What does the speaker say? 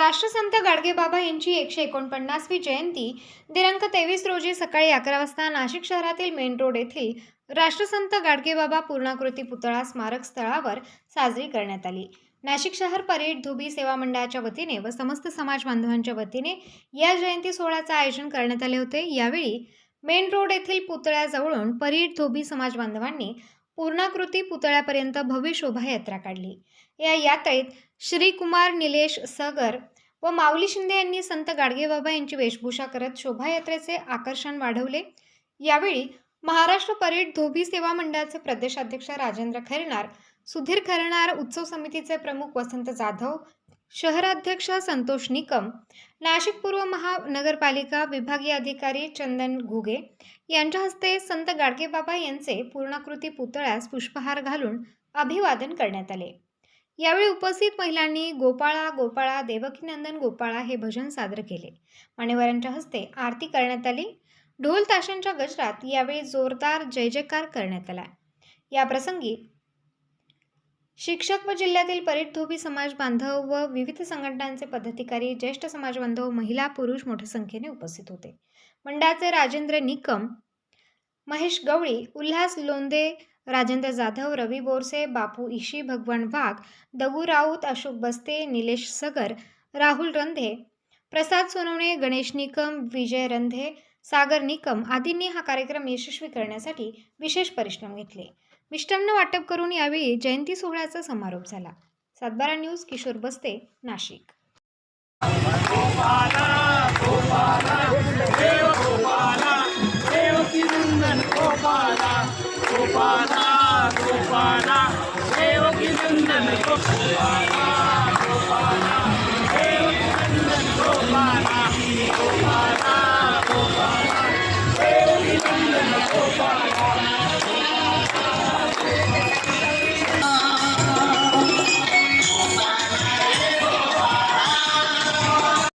राष्ट्रसंत गाडगेबाबा यांची एकशे एकोणपन्नासवी जयंती दिनांक तेवीस रोजी सकाळी अकरा वाजता नाशिक शहरातील मेन रोड येथील राष्ट्रसंत गाडगेबाबा पूर्णाकृती पुतळा स्मारक स्थळावर साजरी करण्यात आली. नाशिक शहर परेड धोबी सेवा मंडळाच्या वतीने व समस्त समाज बांधवांच्या वतीने या जयंती सोहळ्याचं आयोजन करण्यात आले होते. यावेळी मेन रोड येथील पुतळ्याजवळून परीड धोबी समाज बांधवांनी पूर्णाकृती पुतळ्यापर्यंत भव्य शोभायात्रा काढली. या यात्रेत श्रीकुमार निलेश सगर व माऊली शिंदे यांनी संत गाडगेबाबा यांची वेशभूषा करत शोभायात्रेचे आकर्षण वाढवले. यावेळी महाराष्ट्र परेड धोबी सेवा मंडळाचे प्रदेशाध्यक्ष राजेंद्र खैरनार सुधीर खैरनार उत्सव समितीचे प्रमुख वसंत जाधव शहराध्यक्ष संतोष निकम नाशिक पूर्व महानगरपालिका विभागीय अधिकारी चंदन घुगे यांच्या हस्ते संत गाडगेबाबा यांचे पूर्णाकृती पुतळ्यास पुष्पहार घालून अभिवादन करण्यात आले. यावेळी उपस्थित महिलांनी गोपाळा गोपाळा देवकीनंदन गोपाळा हे भजन सादर केले. मान्यवरांच्या हस्ते आरती करण्यात आली. ढोल ताशांच्या गजरात यावेळी जोरदार जय जयकार करण्यात आला. या प्रसंगी शिक्षक व जिल्ह्यातील परेड धोबी समाज बांधव व विविध संघटनांचे पदाधिकारी ज्येष्ठ समाज बांधव महिला पुरुष मोठ्या संख्येने उपस्थित होते. मंडळाचे राजेंद्र निकम महेश गवळी उल्हास लोंदे राजेंद्र जाधव रवी बोरसे बापू इशी भगवान वाघ दगू राऊत अशोक बस्ते निलेश सगर राहुल रंधे प्रसाद सोनवणे गणेश निकम विजय रंधे सागर निकम आदींनी हा कार्यक्रम यशस्वी करण्यासाठी विशेष परिश्रम घेतले. मिष्टान्न वाटप करून यावेळी जयंती सोहळ्याचा समारोप झाला. सातबारा न्यूज किशोर बस्ते नाशिक. गोपाला.